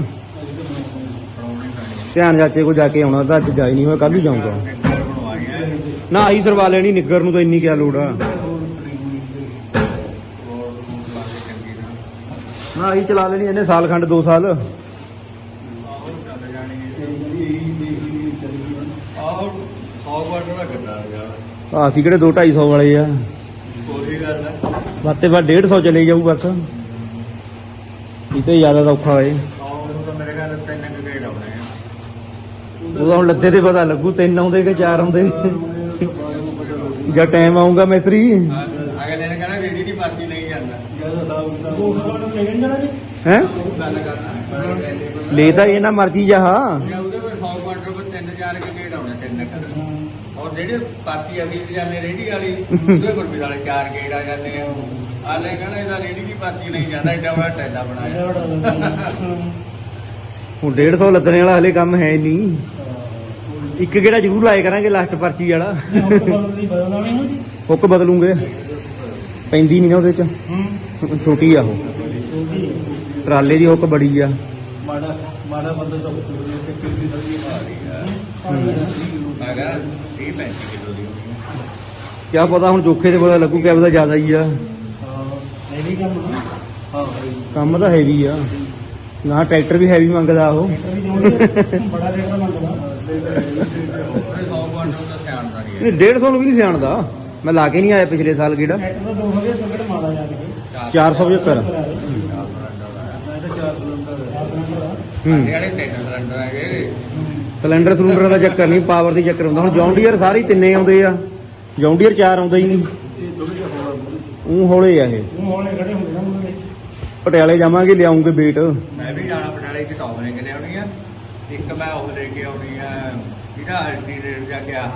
ਧਿਆਨ ਚਾਚੇ ਕੋ ਜਾ ਕੇ ਆਉਣਾ ਤਾਂ ਅੱਜ ਜਾ ਹੀ ਨਹੀਂ ਹੋਇਆ ਕੱਲ ਹੀ ਜਾਊਂਗਾ। ਨਾ ਆਹੀ ਸਰਵਾ ਲੈਣੀ ਨਿੱਗਰ ਨੂੰ ਤਾਂ ਇੰਨੀ ਕਿਆ ਲੋੜ ਆ। ਨਾ ਆਹੀ ਚਲਾ ਲੈਣੀ ਇਹਨੇ ਸਾਲ ਖੰਡ 2 ਸਾਲ। ਆਹੋ ਸੌ ਕੁਆਟਰ ਦਾ ਗੱਡਾ ਯਾਰ। ਆ ਅਸੀਂ ਕਿਹੜੇ 2 250 ਵਾਲੇ ਆ? ਕੋਈ ਗੱਲ ਹੈ ਵੱਤੇ ਬਾਅਦ 150 ਚਲੇ ਜਾਊ ਬਸ। ਇਹ ਤੇ ਜ਼ਿਆਦਾ ਤਾਂ ਔਖਾ ਹੋਏ ਸੌ ਨੂੰ ਤਾਂ ਮੇਰੇ ਖਿਆਲ ਤਿੰਨ ਕੁ ਗੇੜ ਆਉਣੇ ਆ। ਉਹਦਾ ਹੁਣ ਲੱਦੇ ਤੇ ਪਤਾ ਲੱਗੂ ਤਿੰਨ ਆਉਂਦੇ ਕਿ ਚਾਰ ਆਉਂਦੇ? ਜਾਂ ਟਾਈਮ ਆਊਗਾ ਮਿਸਤਰੀ? ਅਗਲੇ ਨੇ ਕਹਿੰਦਾ ਰੇਡੀ ਦੀ ਪਾਰਟੀ ਨਹੀਂ ਜਾਂਦਾ ਉਹ ਨੂੰ ਲੈ ਜਾਣਾ ਜੀ ਹੈ? ਗੱਲ ਕਰਨਾ ਲੈ ਤਾਂ ਇਹ ਨਾ ਮਰਜ਼ੀ ਜਾ ਜਾਂ ਉਹਦੇ ਕੋਲ 100 ਕੁਆਟਰ ਪਰ ਤਿੰਨ ਚਾਰ ਕੁ ਗੇੜ ਆਉਣੇ ਤਿੰਨ ਕੁ। ਔਰ ਜਿਹੜੇ ਪਾਰਟੀ ਅਦੀ ਜਾਂਦੇ ਰੇਡੀ ਵਾਲੀ ਉਹਦੇ ਕੋਲ ਵੀ ਸਾਲੇ ਚਾਰ ਗੇੜ ਆ ਜਾਂਦੇ ਆ। ਆਲੇ ਕਹਿੰਦਾ ਇਹਦਾ ਰੇਡੀ ਦੀ ਪਾਰਟੀ ਨਹੀਂ ਜਾਂਦਾ ਐਡਾ ਬੜਾ ਟੈਲਾ ਬਣਾਇਆ। ਹੁਣ 150 ਲੱਦਣੇ ਵਾਲਾ ਹਲੇ ਕੰਮ ਹੈ ਨਹੀਂ। ਇੱਕ ਗੇੜਾ ਜ਼ਰੂਰ ਲਾਏ ਕਰਾਂਗੇ ਲਾਸਟ ਪਰਚੀ ਵਾਲਾ। ਹੁੱਕ ਬਦਲੂਗੇ। ਪੈਂਦੀ ਨਹੀਂ ਨਾ ਉਹਦੇ ਚ। ਹੂੰ। ਛੋਟੀ ਆ ਉਹ। ਟਰਾਲੇ ਦੀ ਹੁੱਕ ਬੜੀ ਆ। ਮਾੜਾ ਮਾੜਾ ਬੰਦਾ ਤਾਂ ਉੱਤੇ ਫਿਰ ਵੀ ਸਹੀ ਮਾਰੀ ਆ। ਕਹਿੰਦਾ 30 35 ਕਿਲੋ ਦੀ ਆ। ਕਿਆ ਪਤਾ ਹੁਣ ਜੋਖੇ ਤੇ ਪਤਾ ਲੱਗੂ ਕਿਆ ਪਤਾ ਜ਼ਿਆਦਾ ਹੀ ਆ। ਨਹੀਂ ਕੰਮ ਹਾਂ ਕੰਮ ਤਾਂ ਹੈਵੀ ਆ। ਨਾ ਟਰੈਕਟਰ ਵੀ ਹੈਵੀ ਮੰਗਦਾ ਉਹ। ਬੜਾ ਰੇਟ ਦਾ ਮੰਗਦਾ ਉਹਨੇ 100 ਕੁਆਟਰ ਦਾ ਸਿਆਣਦਾ ਨਹੀਂ ਇਹ 150 ਨੂੰ ਵੀ ਨਹੀਂ ਸਿਆਣਦਾ। ਮੈਂ ਲਾ ਕੇ ਨਹੀਂ ਆਇਆ ਪਿਛਲੇ ਸਾਲ ਗੇੜਾ ਟਰੈਕਟਰ ਦਾ 200 ਦੇ ਟਿਕਟ ਮਾਰਾ ਜਾ ਕੇ। 475 ਮੈਂ ਤਾਂ 4 ਕਿਲੋਮੀਟਰ ਤਿੰਨ ਸਿਲੰਡਰ ਹੈਗੇ ਸਿਲੰਡਰ ਸਿਲੰਡਰ ਦਾ ਚੱਕਰ ਨਹੀਂ ਪਾਵਰ ਦੀ ਚੱਕਰ ਹੁੰਦਾ। ਹੁਣ ਜੌਂਡੀਅਰ ਸਾਰੇ ਹੀ ਤਿੰਨੇ ਆਉਂਦੇ ਆ। ਜੌਂਡੀਅਰ ਚਾਰ ਆਉਂਦਾ ਹੀ ਨਹੀਂ। ਉਹ ਹੌਲੇ ਆ ਇਹ। ਉਹ ਹੋਣੇ ਖੜੇ ਹੁੰਦੇ ਨਾ ਮੁੰਡੇ। ਪਟਿਆਲੇ ਜਾਵਾਂਗੇ ਲਿਆਉਂਗੇ ਬੇਟ। ਮੈਂ ਵੀ ਜਾਣਾ ਪਟਿਆਲੇ ਇੱਕ ਟੌਪ ਲੈ ਕੇ ਲਿਆਉਣੀ ਆ। ਇੱਕ ਮੈਂ ਉਹ ਲੈ ਕੇ ਆਉਣੀ ਆ ਜਿਹੜਾ ਅਲਟੀ ਰੇਟ ਜਾ ਕੇ ਆ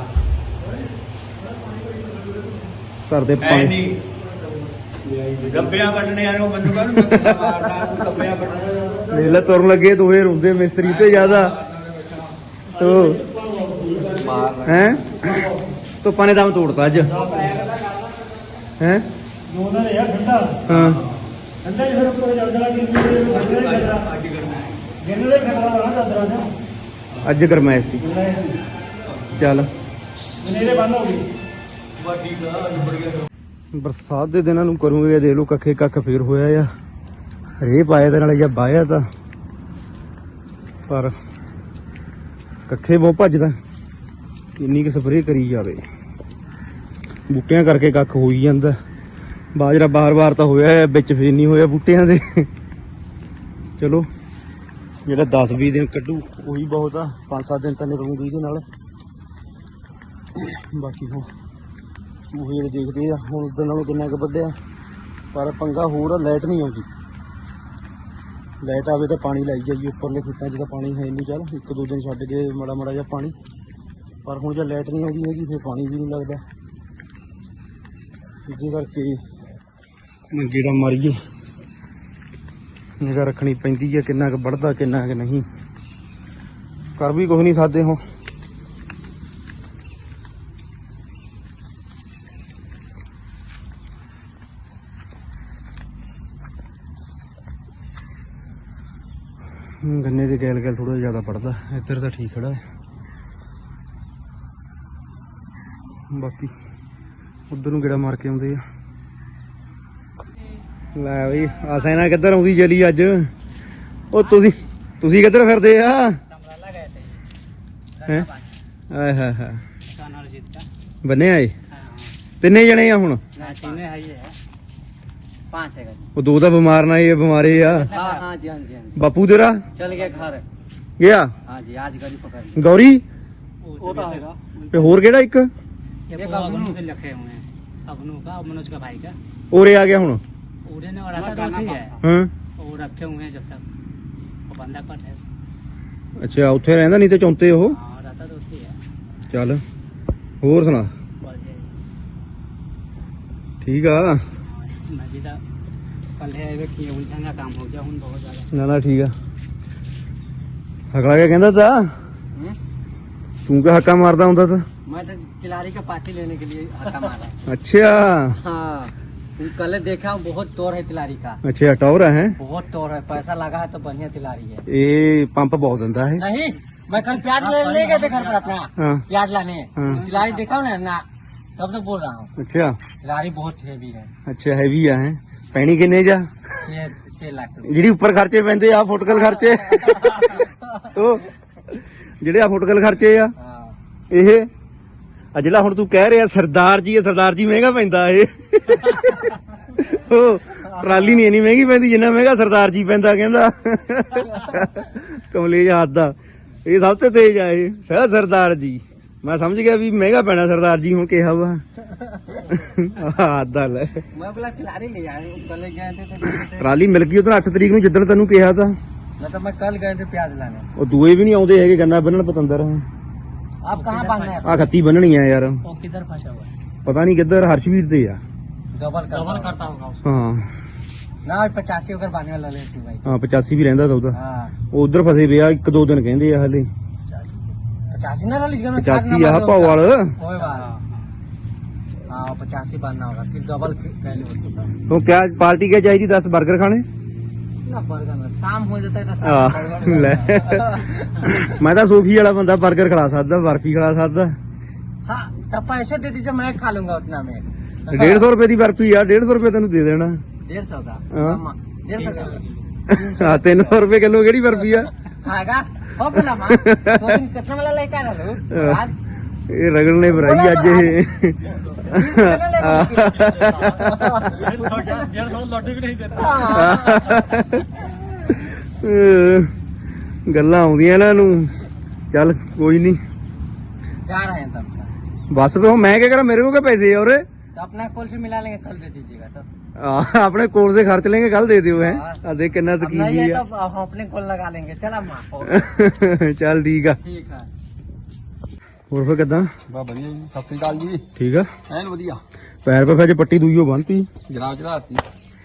ਘਰ ਦੇ ਪਾਣੀ ਗੱਬਿਆਂ ਵੱਢਣੇ ਆ ਨੂੰ ਮੈਨੂੰ ਕਹਿੰਦਾ ਗੱਬਿਆਂ ਵੱਢਣਾ ਵੇਲੇ ਤੁਰਨ ਲੱਗੇ ਦੋਵੇਂ ਰੋਂਦੇ ਮਿਸਤਰੀ ਤੇ ਜ਼ਿਆਦਾ। ਤੋ ਹੈ? ਧੁੱਪਾਂ ਨੇ ਦਮ ਤੋੜਤਾ ਅੱਜ। ਹੈ? ਨੇ ਠੰਡਾ ਹਾਂ। ਠੰਡਾ ਹੀ ਫਿਰ ਉੱਪਰ ਚੱਲ ਜਾਣਾ ਕਿ ਠੰਡੇ ਦੇ ਖਤਰਾ ਅੱਜ ਚਾਦਰਾਂ ਦਾ ਗਰਮੈਸ਼ ਦੀ। ਚੱਲ। ਮੇਰੇ ਬੰਦ ਹੋ ਗਈ ਬਾਕੀ ਦਾ ਬੜੀਆਂ ਬਰਸਾਤ ਦੇ ਦਿਨਾਂ ਨੂੰ ਕਰੂੰਗੇ ਦੇਖ ਲਓ ਕੱਖੇ ਕੱਖ ਫੇਰ ਹੋਇਆ ਆ। ਰੇ ਪਾਇਆ ਤੇ ਨਾਲੇ ਜਾਂ ਬਾਇਆ ਤਾਂ। ਪਰ ਕੱਖੇ ਬਹੁਤ ਭੱਜਦਾ। ਕਿੰਨੀ ਕਿ ਸਪਰੇਅ ਕਰੀ ਜਾਵੇ। ਬੂਟਿਆਂ ਕਰਕੇ ਕੱਖ ਹੋਈ ਜਾਂਦਾ। ਬਾਜਰਾ ਬਾਰ-ਬਾਰ ਤਾਂ ਹੋਇਆ ਵਿੱਚ ਫੇਰ ਨਹੀਂ ਹੋਇਆ ਬੂਟਿਆਂ ਦੇ। ਚਲੋ, ਜਿਹੜਾ 10-20 ਦਿਨ ਕੱਢੂ, ਉਹੀ ਬਹੁਤ ਆ। 5-7 ਦਿਨ ਤਾਂ ਨਿਕਲੂਗੀ ਇਹਦੇ ਨਾਲ। ਬਾਕੀ ਹੁਣ ਉਹ ਜਿਹੜੇ ਦੇਖਦੇ ਆ, ਹੁਣ ਉਦੋਂ ਨਾਲੋਂ ਕਿੰਨਾ ਕੁ ਵੱਧਿਆ। ਪਰ ਪੰਗਾ ਹੋਰ ਆ ਲਾਈਟ ਨਹੀਂ ਆਉਂਦੀ। ਲਾਈਟ ਆਵੇ ਤਾਂ ਪਾਣੀ ਲਾਈ ਜਾਈਏ, ਉੱਪਰਲੇ ਖੇਤਾਂ 'ਚ ਤਾਂ ਪਾਣੀ ਹੈ ਨਹੀਂ, ਚੱਲ ਇੱਕ ਦੋ ਦਿਨ ਛੱਡ ਕੇ ਮੜਾ ਮੜਾ ਜਿਹਾ ਪਾਣੀ। ਪਰ ਹੁਣ ਜੇ ਲਾਈਟ ਨਹੀਂ ਆਉਂਦੀ ਹੈਗੀ, ਫਿਰ ਪਾਣੀ ਵੀ ਨਹੀਂ ਲੱਗਦਾ। ਇਸੇ ਕਰਕੇ ਗੇੜਾ ਮਾਰੀਏ। ਨਿਗਾ ਰੱਖਣੀ ਪੈਂਦੀ ਹੈ ਕਿੰਨਾ ਕੁ ਵੱਧਦਾ, ਕਿੰਨਾ ਕੁ ਨਹੀਂ। ਕਰ ਵੀ ਕੁਝ ਨਹੀਂ ਸਕਦੇ ਹੁਣ। ਗੰਨੇ ਦੇ ਗੈਲ ਗੈਲ ਥੋੜਾ ਜ਼ਿਆਦਾ ਪੜਦਾ ਇੱਧਰ ਤਾਂ ਠੀਕ ਖੜਾ ਹੈ। ਬਾਕੀ ਉਧਰ ਨੂੰ ਗੇੜਾ ਮਾਰ ਕੇ ਆਉਂਦੇ ਆ। ਲੈ ਬਈ ਆਸਾ ਇਹਨਾਂ ਕਿੱਧਰ ਆਉਂਦੀ ਜਲੀ ਅੱਜ? ਉਹ ਤੁਸੀਂ ਤੁਸੀਂ ਕਿੱਧਰ ਫਿਰਦੇ ਆ? ਸਮਰਾਲਾ ਗਏ ਤੇ। ਆਏ ਹਾਏ ਹਾਏ। ਬੰਨੇ ਆਏ? ਤਿੰਨੇ ਜਣੇ ਆ ਹੁਣ? ਨਾ ਤਿੰਨੇ ਆਏ ਆ। पांच है ਉਹ ਦੋ ਤਾਂ ਬਿਮਾਰ ਨਾ ਇਹ ਬਿਮਾਰੇ ਆ हाँ हाँ जी हाँ जी हाँ जी ਬਾਪੂ ਤੇਰਾ चल गया घर ਗਿਆ हाँ जी आज गाड़ी पकड़ ली ਗੌਰੀ वो तो है ਤੇ ਹੋਰ ਕਿਹੜਾ ਇੱਕ एक अबनू से रखे हुए हैं अबनू का और मनोज का भाई का ਉਰੇ ਆ ਗਿਆ ਹੁਣ उड़ने और आता तो ठीक है ਹਾਂ वो रखे हुए हैं जब तक वो बंदा कट है ਅੱਛਾ ਉੱਥੇ ਰਹਿੰਦਾ ਨਹੀਂ ਤੇ ਚੌਂਤੇ ਉਹ हाँ और आता तो ठीक है ਚੱਲ ਹੋਰ ਸੁਣਾ बोल दे ਠੀਕ ਆ हाँ, मैं भी था कल है वे कि उलझन का काम हो गया हूँ बहुत ज्यादा ਨਾ ਨਾ ਠੀਕ ਆ ਅਗਲਾ ਕਿਆ ਕਹਿੰਦਾ ਤਾ ਤੂੰ ਕਿ ਹੱਕਾ ਮਾਰਦਾ ਹੁੰਦਾ ਤਾ मैं तो तिलारी का पार्टी लेने के लिए हका मारा ਅੱਛਾ हाँ कल देखा हूँ, बहुत तोड़ है तिलारी का ਅੱਛਾ ਟੌਰ ਹੈ बहुत तोड़ है पैसा लगा है तो बढ़िया तिलारी है ਇਹ ਪੰਪ ਬਹੁਤ ਦਿੰਦਾ ਹੈ नहीं मैं कल प्याज ले, ले गए थे घर पर अपना ਹਾਂ प्याज लाने हाँ। तिलारी देखा हूँ ना ना तब तो बोल रहा हूँ ਅੱਛਾ तिलारी बहुत हैवी है ਅੱਛਾ ਹੈਵੀ ਆ ਹੈ ਪੈਣੀ ਕਿੰਨੇ ਜਾ छह छह लाख रुपए ਜਿਹੜੀ ਉੱਪਰ ਖਰਚੇ ਪੈਂਦੇ ਆ ਫੁੱਟਕਲ ਖਰਚੇ ਉਹ ਜਿਹੜੇ ਆ ਫੁੱਟਕਲ ਖਰਚੇ ਆ हाँ ਇਹ ਆ ਜਿਹੜਾ ਹੁਣ ਤੂੰ ਕਹਿ ਰਿਹਾ ਸਰਦਾਰ ਜੀ ਇਹ ਸਰਦਾਰ ਜੀ ਮਹਿੰਗਾ ਪੈਂਦਾ ਇਹ ਉਹ ਟਰਾਲੀ ਨਹੀਂ ਇੰਨੀ ਮਹਿੰਗੀ ਪੈਂਦੀ ਜਿੰਨਾ ਮਹਿੰਗਾ ਸਰਦਾਰ ਜੀ ਪੈਂਦਾ ਕਹਿੰਦਾ ਕਮਲੇਜ ਹੱਥ ਦਾ ਇਹ ਸਭ ਤੋਂ ਤੇਜ਼ ਆ ਇਹ ਸਹ ਸਰਦਾਰ ਜੀ ਮੈਂ ਸਮਝ ਗਿਆ ਵੀ ਮਹਿੰਗਾ ਪੈਣਾ ਸਰਦਾਰ ਜੀ ਹੁਣ ਕਿਹਾ ਵਾ। ਆਦਲ ਮੈਂ ਬਲਾ ਖਿਲਾਰੀ ਲੈ ਜਾ ਕੱਲ ਗਏ ਤੇ ਟਰਾਲੀ ਮਿਲ ਗਈ ਉਧਰ 8 ਤਰੀਕ ਨੂੰ ਜਿੱਦਣ ਤੈਨੂੰ ਕਿਹਾ ਤਾਂ। ਨਾ ਤਾਂ ਮੈਂ ਕੱਲ ਗਏ ਤੇ ਪਿਆਜ਼ ਲਾਣੇ। ਉਹ ਦੂਏ ਵੀ ਨਹੀਂ ਆਉਂਦੇ ਹੈਗੇ ਗੰਨਾ ਬੰਨਣ ਪਤੰਦਰ। ਆਪ ਕਹਾਂ ਬੰਨਣਾ ਹੈ ਆ? ਖੱਤੀ ਬੰਨਣੀ ਆ ਯਾਰ। ਉਹ ਕਿੱਧਰ ਫਸਾ ਹੋਇਆ? ਪਤਾ ਨਹੀਂ ਕਿੱਧਰ ਹਰਸ਼ਵੀਰ ਤੇ ਆ। ਗਬਲ ਗਬਲ ਕਰਤਾ ਹੋਗਾ ਹਾਂ। ਨਾ 85 ਉਗਰ ਬਾਨੇ ਵਾਲਾ ਲੈ ਸੀ ਭਾਈ ਹਾਂ 85 ਵੀ ਰਹਿੰਦਾ ਤਾਂ ਉਹਦਾ। ਹਾਂ। ਉਹ ਉਧਰ ਫਸੇ ਪਿਆ ਇੱਕ ਦੋ ਦਿਨ ਕਹਿੰਦੇ ਆ ਹਲੇ। पचासी ना लिख देना पचासी यहाँ पावर ओए भाई। हाँ पचासी बनना होगा फिर डबल पहले तो क्या पार्टी क्या चाहिए थी दस बर्गर खाने? ਸ਼ਾਮ ਹੋ ਜਾਂਦਾ ਤਾਂ ਲੈ ਮੈਂ ਤਾਂ ਸੋਫੀ ਵਾਲਾ ਬੰਦਾ 버ਗਰ ਖਿਲਾ ਸਕਦਾ ਬਰਫੀ ਖਿਲਾ ਸਕਦਾ ਹਾਂ ਤਾਂ ਪੈਸੇ ਦੇ ਦੇ ਜੇ ਮੈਂ ਖਾ ਲੂੰਗਾ ਉਤਨਾ ਮੈਂ 150 ਰੁਪਏ ਦੀ ਬਰਫੀ ਆ 150 ਰੁਪਏ ਤੈਨੂੰ ਦੇ ਦੇਣਾ 150 ਦਾ ਹਾਂ 300 ਰੁਪਏ ਕਿਲੋ ਕਿਹੜੀ ਬਰਫੀ ਆ खाएगा हो बोला माँ तो फिर कितना वाला लेकर आ लो हाँ। आज ਇਹ ਰਗੜ ਨੇ ਭਰਾਈ ਅੱਜ ਇਹ डेढ़ सौ लौटे भी नहीं देता ਅਹ ਗੱਲਾਂ ਆਉਂਦੀਆਂ ਇਹਨਾਂ ਨੂੰ ਚੱਲ ਕੋਈ ਨਹੀਂ जा रहे हैं तब ਬਸ ਫਿਰ ਹੁਣ ਮੈਂ ਕੀ ਕਰਾਂ ਮੇਰੇ ਕੋਲ ਕਿਆ ਪੈਸੇ ਆ ਔਰੇ तो अपना कॉल से मिला लेंगे कल दे दीजिएगा तो ਆ, ਆਪਣੇ ਕੋਲ ਦੇ ਖਰਚ ਲੈਂਗੇ ਕੱਲ ਦੇ ਦਿਓ ਹੈ ਆ ਦੇ ਕਿੰਨਾ अब ਸਕੀਮ नहीं है ਜੀ ਆ तो हम अपने कॉल लगा लेंगे चला माँ ਚੱਲ ਠੀਕ ਆ ठीक है ਹੋਰ ਫਿਰ ਕਿਦਾਂ ਬਾ ਵਧੀਆ ਜੀ ਸਤਿ ਸ੍ਰੀ ਅਕਾਲ ਜੀ ਠੀਕ ਆ ਐਨ ਵਧੀਆ ਪੈਰ ਪੇ ਫੇਜ ਪੱਟੀ ਦੂਈਓ ਬੰਨਤੀ ਜਨਾਬ ਚੜਾਤੀ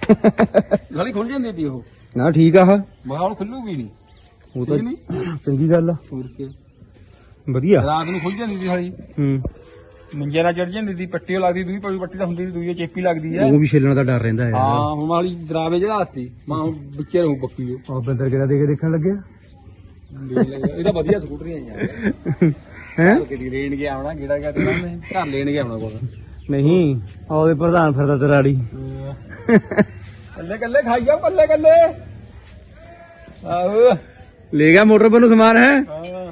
ਗਲੀ ਖੁੱਲ ਜਾਂਦੀ ਤੀ ਉਹ ਨਾ ਠੀਕ ਆ ਆਹ। ਮੈਂ ਹੁਣ ਖੁੱਲੂਗੀ ਨਹੀਂ ਉਹ ਤਾਂ ਠੀਕ ਨਹੀਂ ਚੰਗੀ ਗੱਲ ਆ ਹੋਰ ਕੀ ਵਧੀਆ ਰਾਤ ਨੂੰ ਖੁੱਲ ਜਾਂਦੀ ਸੀ ਹਾਲੀ ਹੂੰ ਮੰਜੇ ਨਾਲ ਚੜ ਜਾਂਦੀ ਸੀ ਪੱਟੀ ਉਹ ਲੱਗਦੀ ਦੂਈ ਪਈ ਪੱਟੀ ਤਾਂ ਹੁੰਦੀ ਨਹੀਂ ਦੂਈ ਚੇਪੀ ਲੱਗਦੀ ਹੈ ਉਹ ਵੀ ਛੇਲਣ ਦਾ ਡਰ ਰਹਿੰਦਾ ਹੈ। ਹਾਂ ਹੁਣ ਵਾਲੀ ਜਰਾਵੇ ਚੜਾਤੀ ਮੈਂ ਹੁਣ ਵਿੱਚੇ ਰਹੂ ਪੱਕੀ ਉਹ। ਉਹ ਬੰਦਰ ਕਿਹੜਾ ਦੇ ਕੇ ਦੇਖਣ ਲੱਗਿਆ? ਇਹ ਤਾਂ ਵਧੀਆ ਸਕੂਟਰੀਆਂ ਯਾਰ। ਹੈ? ਕਿਹਦੀ ਰੇਣ ਗਿਆ ਆਉਣਾ ਕਿਹੜਾ ਗਿਆ ਤੇ ਮੈਂ ਘਰ ਲੈਣ ਗਿਆ ਆਉਣਾ ਕੋਲ। ਨਹੀਂ ਉਹਦੇ ਪ੍ਰਧਾਨ ਫਿਰਦਾ ਤੇਰਾੜੀ। ਕੱਲੇ ਕੱਲੇ ਖਾਈ ਜਾਓ ਕੱਲੇ ਕੱਲੇ। ਆਹੋ। ਲੈ ਗਿਆ ਮੋਟਰ ਪਰ ਨੂੰ ਸਮਾਨ ਹੈ? ਹਾਂ।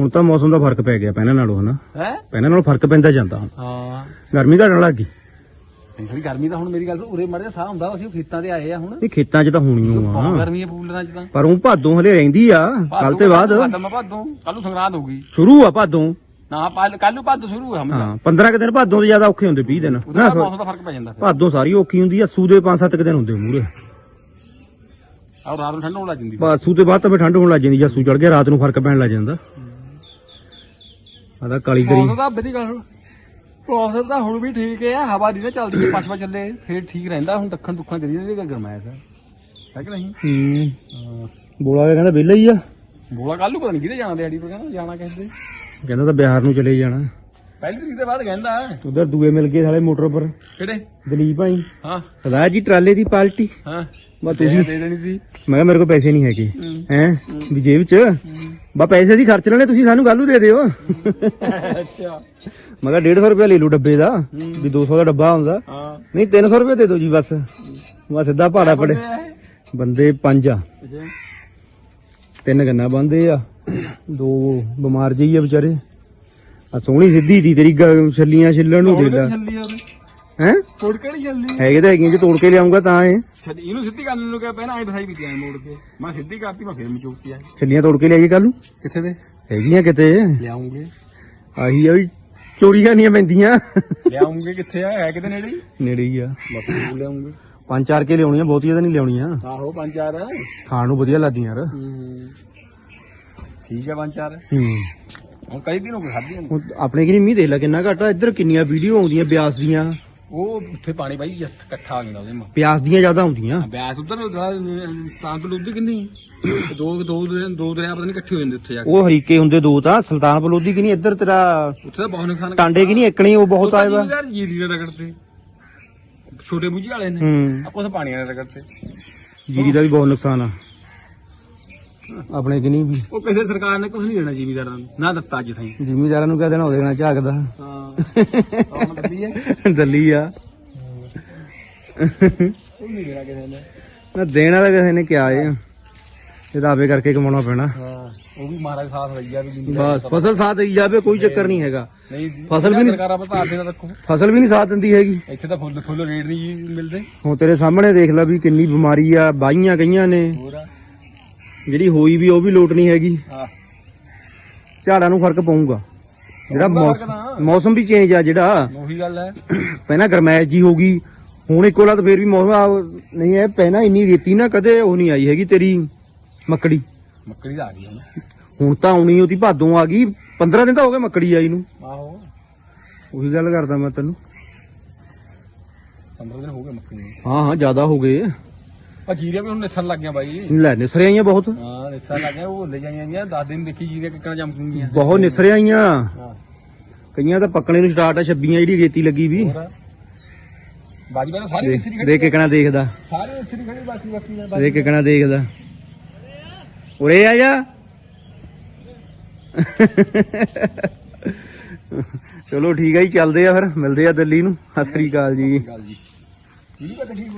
ਹੁਣ ਤਾਂ ਮੌਸਮ ਦਾ ਫ਼ਰਕ ਪੈ ਗਿਆ ਪਹਿਲਾਂ ਨਾਲੋਂ ਹਨਾ? ਹੈ? ਪਹਿਲਾਂ ਨਾਲੋਂ ਫ਼ਰਕ ਪੈਂਦਾ ਜਾਂਦਾ ਹੁਣ। ਹਾਂ। ਗਰਮੀ ਘਟਣ ਲੱਗ। ਗਈ ਥੋੜੀ ਗਰਮੀ ਤਾਂ ਹੁਣ ਮੇਰੀ ਗੱਲ ਉਰੇ ਮੜਿਆ ਸਾਹ ਹੁੰਦਾ ਅਸੀਂ ਖੇਤਾਂ ਤੇ ਆਏ ਆ ਹੁਣ। ਇਹ ਖੇਤਾਂ 'ਚ ਤਾਂ ਹੋਣੀ ਬਹੁਤ ਆ। ਗਰਮੀ ਹੈ ਪੂਲਰਾਂ ਚ ਤਾਂ। ਪਰ ਉਹ ਭਾਦੋਂ ਹਲੇ ਰਹਿੰਦੀ ਆ ਕੱਲ ਤੇ ਬਾਅਦ। ਮੈਂ ਭਾਦੋਂ ਕੱਲ ਨੂੰ ਸੰਗਰਾਂਦ ਹੋਊਗੀ। ਸ਼ੁਰੂ ਆ ਭਾਦੋਂ। ਨਾ ਕੱਲ ਨੂੰ ਭਾਦੋਂ ਸ਼ੁਰੂ ਹਮਲਾ ਹਾਂ 15 ਕੁ ਦਿਨ ਭਾਦੋਂ ਦੇ ਜ਼ਿਆਦਾ ਔਖੇ ਹੁੰਦੇ 20 ਦਿਨ। ਨਾ ਦਾ ਫ਼ਰਕ ਪੈ ਜਾਂਦਾ ਭਾਦੋਂ ਸਾਰੀ ਔਖੀ ਹੁੰਦੀ ਆ ਸੂ ਦੇ 5-7 ਕੁ ਦਿਨ ਹੁੰਦੇ ਮੂਰੇ ਔਰ ਰਾਤ ਨੂੰ ਠੰਡ ਹੋਣ ਲੱਗ ਜਾਂਦੀ। ਬਸ ਸੂ ਤੇ ਬਾਅਦ ਤਾਂ ਫਿਰ ਠੰਡ ਹੋਣ ਲੱਗ ਜਾਂਦੀ ਜਾਂ ਸੂ ਚੜ ਗਿਆ ਰਾਤ ਨੂੰ ਫ਼ਰਕ ਪੈਣ ਲੱਗ ਜਾਂਦਾ। ਆਦਾ ਕਾਲੀ ਮੌਸਮ ਗਰੀ ਦਾ ਬਦੀ ਗੱਲ। ਸੁਣ ਮੌਸਮ ਤਾਂ ਹੁਣ ਵੀ ਠੀਕ ਹੈ ਹਵਾ ਦੀ ਨਾ ਚੱਲਦੀ ਹੈ ਪਛਵਾ ਚੱਲੇ ਫੇਰ ਠੀਕ ਰਹਿੰਦਾ ਹੁਣ ਦੱਖਣ ਦੁੱਖਣ ਕਰੀ ਜਾਂਦੀ ਹੈ ਗਰਮੈਸ ਹੈ ਹੈ ਕਿ ਨਹੀਂ? ਹੂੰ। ਬੋਲਾ ਕੇ ਕਹਿੰਦਾ ਵਿਹਲਾ ਹੀ ਆ। ਬੋਲਾ ਕੱਲ ਨੂੰ ਪਤਾ ਨਹੀਂ ਕਿਤੇ ਜਾਣਾ ਦਿਹਾੜੀ ਪਰ ਕਹਿੰਦਾ ਜਾਣਾ ਕਿਸੇ ਦੇ। ਕਹਿੰਦਾ ਤਾਂ ਬਿਹਾਰ ਨੂੰ ਚਲੇ ਜਾਣਾ। ਪਹਿਲੀ ਤਰੀਕ ਦੇ ਬਾਅਦ ਕਹਿੰਦਾ। ਉਧਰ ਦੂਏ ਮਿਲ ਗਏ ਸਾਲੇ ਮੋਟਰ ਪਰ ਕਿਹੜੇ? ਦਲੀਪ ਭਾਈ। ਹਾਂ। ਰਾਜ ਜੀ ਟਰਾਲੇ ਦੀ ਪਾਲਟੀ। ਹਾਂ। ਬਾ ਤੁਸੀਂ ਦੇ ਦੇਣੀ ਸੀ। ਮੈਂ ਕਿਹਾ ਮੇਰੇ ਕੋਲ ਪੈਸੇ ਨਹੀਂ ਹੈਗੇ। ਹੂੰ। ਹੈ? ਵੀ ਜੇਬ ਚ? ਬਾ ਪੈਸੇ ਦੀ ਖਰਚ ਲੈਣੇ ਤੁਸੀਂ ਸਾਨੂੰ ਕੱਲੂ ਦੇ ਦਿਓ। ਅੱਛਾ। ਮੈਂ ਕਿਹਾ 150 ਰੁਪਏ ਲੈ ਲਓ ਡੱਬੇ ਦਾ ਵੀ 200 ਦਾ ਡੱਬਾ ਹੁੰਦਾ। ਹਾਂ। ਨਹੀਂ 300 ਰੁਪਏ ਦੇ ਦਿਓ ਜੀ ਬਸ। ਬਸ ਸਿੱਧਾ ਭਾੜਾ ਪੜੇ ਬੰਦੇ ਪੰਜ ਆ। ਤਿੰਨ ਗੰਨਾ ਬੰਦੇ ਆ। ਦੋ ਬਿਮਾਰ ਜਿਹੀ ਆ ਵਿਚਾਰੇ। ਆ ਸੋਹਣੀ ਸਿੱਧੀ ਦੀ ਤੇਰੀ ਛੱਲੀਆਂ ਛਿੱਲਣ ਨੂੰ ਦੇ ਲੈ। ਹੈ? ਤੋੜ ਕਿਹੜੀ ਚੱਲੀ ਹੈਗੇ ਤਾਂ ਹੈਗੀਆਂ ਜੇ ਤੋੜ ਕੇ ਲਿਆਉਂਗਾ ਤਾਂ ਇਹ। ਛੱਡ ਇਹਨੂੰ ਸਿੱਧੀ ਕਰਨ ਨੂੰ ਕਿਹਾ ਪਹਿਲਾਂ ਐ ਬਸਾਈ ਵੀ ਆਏ ਮੋੜ ਕੇ। ਮੈਂ ਸਿੱਧੀ ਕਰਤੀ ਮੈਂ ਫੇਰ ਮਚੋਕਤੀ ਆ ਛੱਲੀਆਂ ਤੋੜ ਕੇ ਲਿਆਈਏ ਕੱਲ ਨੂੰ? ਕਿੱਥੇ ਦੇ? ਹੈਗੀਆਂ ਕਿਤੇ? ਲਿਆਉਂਗੇ। ਆਹੀ ਆ ਵੀ ਚੋਰੀ ਕਰਨੀਆਂ ਪੈਂਦੀਆਂ। ਲਿਆਉਂਗੇ ਕਿੱਥੇ ਆ? ਹੈ ਕਿਤੇ ਨੇੜੇ ਹੀ? ਨੇੜੇ ਹੀ ਆ। ਬਸ ਲਿਆਉਂਗੇ। ਪੰਜ ਚਾਰ ਕੇ ਲਿਆਉਣੀਆਂ ਬਹੁਤੀਆਂ ਤਾਂ ਨਹੀਂ ਲਿਆਉਣੀਆਂ। ਆਹੋ ਪੰਜ ਚਾਰ ਖਾਣ ਨੂੰ ਵਧੀਆ ਲੱਗਦੀਆਂ ਯਾਰ। ਠੀਕ ਹੈ। ਪੰਜ ਚਾਰ ਹੂੰ। ਹੁਣ ਕਈ ਦਿਨ ਹੋ ਗਏ ਖਾਧੀਆਂ ਨੂੰ। ਹੁਣ ਆਪਣੇ ਕਿ ਨਹੀਂ ਮੀਂਹ ਦੇਖ ਲੈ ਕਿੰਨਾ ਘੱਟ। ਆ ਇੱਧਰ ਕਿੰਨੀਆਂ ਵੀਡੀਓ ਆਉਂਦੀਆਂ ਬਿਆਸ ਦੀਆਂ। ਉਹ ਉੱਥੇ ਪਾਣੀ ਬਾਈ ਜੱਟ ਇਕੱਠਾ ਹੋ ਜਾਂਦਾ ਉਹਦੇ ਮਾ ਬਿਆਸ ਦੀਆਂ ਜ਼ਿਆਦਾ ਆਉਂਦੀਆਂ ਬਿਆਸ ਉਧਰ ਤਾਂ ਤੋਂ ਲੁੱਧੀ ਕਿੰਨੀ ਦੋ ਦੋ ਦੋ- ਦੋ ਦਰਿਆ ਪਤਾ ਨਹੀਂ ਇਕੱਠੇ ਹੋ ਜਾਂਦੇ ਉੱਥੇ ਜਾ ਕੇ। ਉਹ ਹਰੀਕੇ ਹੁੰਦੇ ਦੋ ਤਾਂ ਸੁਲਤਾਨ ਬਲੋਦੀ ਕਿ ਨਹੀਂ ਇੱਧਰ ਤੇਰਾ ਉੱਥੇ ਤਾਂ ਬਹੁਤ ਨੁਕਸਾਨ ਟਾਂਡੇ ਕਿ ਨਹੀਂ ਇੱਕਣੀ ਉਹ ਬਹੁਤ ਆਏ ਵਾ। ਯਾਰ ਜੀਰੀ ਦੇ ਰਗੜ ਤੇ ਛੋਟੇ ਬੁੱਝੀ ਵਾਲੇ ਨੇ। ਹੂੰ। ਆਪਾਂ ਤਾਂ ਪਾਣੀ ਦੇ ਰਗੜ ਤੇ ਜੀਰੀ ਦਾ ਵੀ ਬਹੁਤ ਨੁਕਸਾਨ ਆ। ਆਪਣੇ ਕਿ ਨਹੀਂ ਵੀ? ਉਹ ਕਿਸੇ ਸਰਕਾਰ ਨੇ ਕੁਝ ਨਹੀਂ ਦੇਣਾ ਜ਼ਿਮੀਦਾਰਾਂ ਨੂੰ ਨਾ ਦਿੱਤਾ ਅੱਜ ਤਾਈਂ। ਜ਼ਿਮੀਦਾਰਾਂ ਨੂੰ ਕਹਿ ਦੇਣਾ ਉਹਦੇ ਨਾਲ ਝਾਕਦਾ। ਹਾਂ। ਕੌਣ ਦਿੱਤੀ ਹੈ ਦੱਲੀ ਆ। ਉਹ ਨਹੀਂ ਦੇਣਾ ਕਿਸੇ ਨੇ। ਨਾ ਦੇਣਾ ਤਾਂ ਕਿਸੇ ਨੇ ਕਿਹਾ ਏ। ਇਹ ਤਾਂ ਆਪੇ ਕਰਕੇ ਕਮਾਉਣਾ ਪੈਣਾ। ਹਾਂ ਉਹ ਵੀ ਮਹਾਰਾਜ ਸਾਥ ਰਈਆ ਵੀ ਦਿੰਦੀ ਬਸ ਫਸਲ ਸਾਥ ਦੇਈ ਜਾਵੇ ਕੋਈ ਚੱਕਰ ਨਹੀਂ ਹੈਗਾ। ਫਸਲ ਵੀ ਨਹੀਂ- ਫਸਲ ਵੀ ਨਹੀਂ ਸਾਥ ਦਿੰਦੀ ਹੈਗੀ। ਇੱਥੇ ਤਾਂ ਫੁੱਲ ਫੁੱਲ ਰੇਟ ਨਹੀਂ ਮਿਲਦੇ। ਹੁਣ ਤੇਰੇ ਸਾਹਮਣੇ ਦੇਖ ਲੈ ਵੀ ਕਿੰਨੀ ਬਿਮਾਰੀ ਆ ਬਾਈਆਂ ਕਈਆਂ ਨੇ। ਜਿਹੜੀ ਹੋਈ ਵੀ ਉਹ ਵੀ ਲੋਟ ਨਹੀਂ ਹੈਗੀ। ਹਾਂ। ਝਾੜਾਂ ਨੂੰ ਫ਼ਰਕ ਪਊਗਾ। ਜਿਹੜਾ ਮੌਸਮ ਵੀ ਚੇਂਜ ਆ ਜਿਹੜਾ। ਉਹੀ ਗੱਲ ਹੈ। ਪਹਿਲਾਂ ਗਰਮੈਸ਼ ਜੀ ਹੋ ਗਈ ਹੁਣ ਇੱਕੋ ਲੱਤ ਫੇਰ ਵੀ ਮੌਸਮ ਆ- ਨਹੀਂ ਹੈ ਪਹਿਲਾਂ ਇੰਨੀ ਰੇਤੀ ਨਾ ਕਦੇ ਉਹ ਨਹੀਂ ਆਈ ਹੈਗੀ ਤੇਰੀ ਮੱਕੜੀ। ਮੱਕੜੀ ਦਾ ਆ ਗਈ ਹੁਣ। ਹੁਣ ਤਾਂ ਆਉਣੀ ਉਹਦੀ ਭਾਦੋਂ ਆ ਗਈ 15 ਦਿਨ ਤਾਂ ਹੋ ਗਏ ਮੱਕੜੀ ਆਈ ਨੂੰ। ਆਹੋ। ਉਹੀ ਗੱਲ ਕਰਦਾ ਮੈਂ ਤੈਨੂੰ। 15 ਦਿਨ ਹੋ ਗਏ ਮੱਕੜੀ ਨੂੰ। ਹਾਂ ਹਾਂ ਜ਼ਿਆਦਾ ਹੋ ਗਏ। ਆ ਜੀਰੇ ਵੀ ਹੁਣ ਨਿਸਣ ਲੱਗ ਗਿਆ ਬਾਈ। ਲੈ ਨਿਸਰੇ ਆਈਆਂ ਬਹੁਤ। ਹਾਂ ਨਿਸਣ ਲੱਗ ਗਿਆ ਉਹ ਲੈ ਜਾਈਆਂ ਜਾਂ 10 ਦਿਨ ਦੇਖੀ ਜੀਰੇ ਕਿੱਕਣਾ ਜੰਮੂਗੀਆਂ ਬਹੁਤ ਨਿਸਰੇ ਆਈਆਂ। ਕਈਆਂ ਤਾਂ ਪੱਕਣੇ ਨੂੰ ਸਟਾਰਟ ਆ ਛੱਬੀਆਂ ਜਿਹੜੀ ਗੇਤੀ ਲੱਗੀ ਵੀ। ਬਾਜੀ ਬਾਜੀ ਸਾਰੀ ਮਿਸਰੀ ਖੜੀ ਦੇਖ ਕਿਕਣਾ ਦੇਖਦਾ। ਸਾਰੇ ਮਿਸਰੀ ਖੜੀ ਬਾਕੀ ਬਾਕੀ ਦੇਖ ਕਿਕਣਾ ਦੇਖਦਾ। ਉਰੇ ਆ ਜਾ। ਚਲੋ ਠੀਕ ਆ ਜੀ ਚੱਲਦੇ ਆ ਫਿਰ। ਮਿਲਦੇ ਆ ਦਿੱਲੀ ਨੂੰ। ਸਤਿ ਸ੍ਰੀ ਅਕਾਲ ਜੀ। ਗੱਲ ਜੀ। ਠੀਕ ਹੈ ਠੀਕ